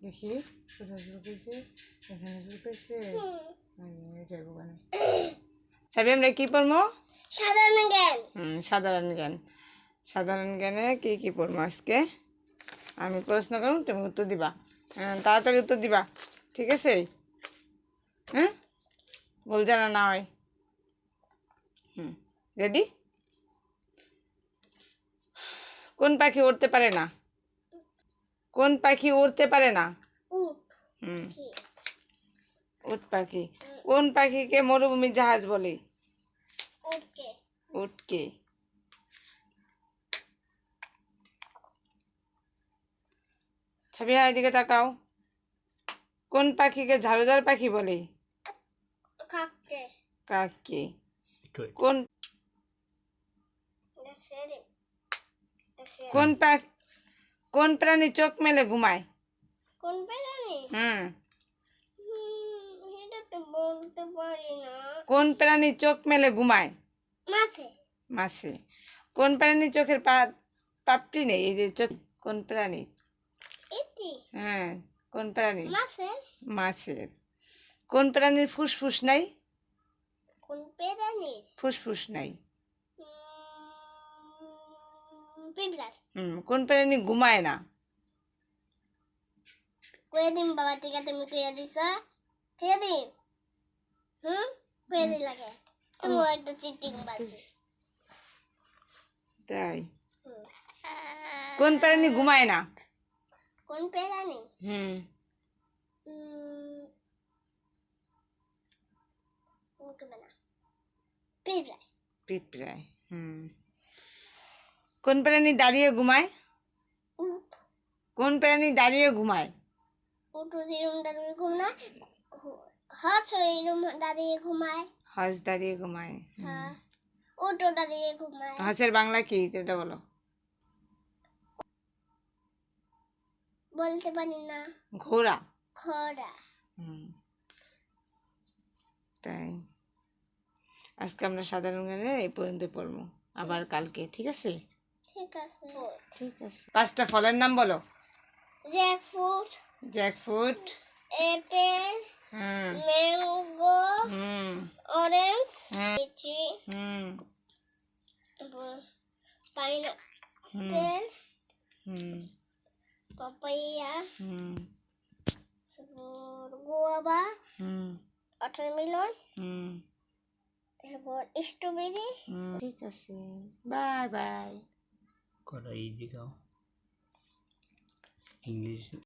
দেখি কোথায় শুরু করছে? এখানে শুরু করছে? যাব কেন সাবি আমরা কি পড়ব সাধারণ জ্ঞান। হুম, সাধারণ জ্ঞান। সাধারণ জ্ঞানে কি কি পড়ব আজকে? আমি প্রশ্ন করব তুমি উত্তর দিবা। হ্যাঁ, তাড়াতাড়ি উত্তর দিবা ঠিক আছে? হ্যাঁ বল জানা না হয়। হুম রেডি কোন পাখি উড়তে পারে না? কোন পাখি উড়তে পারে না? উট। হুম। উট পাখি। কোন পাখিকে মরুভূমির জাহাজ বলে? উটকে। উটকে। ছাবিয়া এদিকে তাকাও। কোন পাখিকে ঝাড়ুদার পাখি বলে? কাককে। কাককে। কোন কোন পাখি কোন প্রাণী চোখ মেলে ঘুমায়? কোন পেরানি হুম। কোন প্রাণী চোখ মেলে ঘুমায়? মাছে। মাছে। কোন প্রাণী চোখের পাপটি নেই? এই যে চোখ কোন প্রাণী? হ্যাঁ কোন প্রাণী? মাছে। মাছের কোন প্রাণীর ফুসফুস নাই? কোন পেরানি ফুসফুস নাই। হুম কোন প্রাণী ঘুমায় না কয়ে দিন বাবা টিকা তুমি কয়ে দিছ কয়ে দিন হুম কয়ে লাগে তুমি একটা চিটিং বাজি তাই কোন প্রাণী ঘুমায় না কোন পেরানি হুম পিঁপড়ার পিঁপড়ায় হুম কোন প্রাণী দাঁড়িয়ে ঘুমায়? কোন প্রাণী দাঁড়িয়ে ঘুমায়? উঠো যেরকম দাঁড়িয়ে ঘুমায় হাঁস এরকম দাঁড়িয়ে ঘুমায়। হাঁস দাঁড়িয়ে ঘুমায় হ্যাঁ উঠো দাঁড়িয়ে ঘুমায়। হাঁসের বাংলা কি? এটা বলো। বলতে পারি না। ঘোড়া। হুম তাই। আজকে আমরা সাধারণ জ্ঞানে এই পর্যন্ত পড়ব। আবার কালকে ঠিক আছে? ঠিক আছে। ঠিক আছে। পাঁচটা ফলের নাম বলো। Jackfruit. Jackfruit. Apple hmm mango. Hmm. Orange. হ্যাঁ। Litchi. Hmm. Pineapple hmm. Papaya. Hmm. Guava hmm. Watermelon. Hmm. তারপর স্ট্রবেরি। ঠিক আছে। Bye bye. কটা ইজি খাও ইংলিশ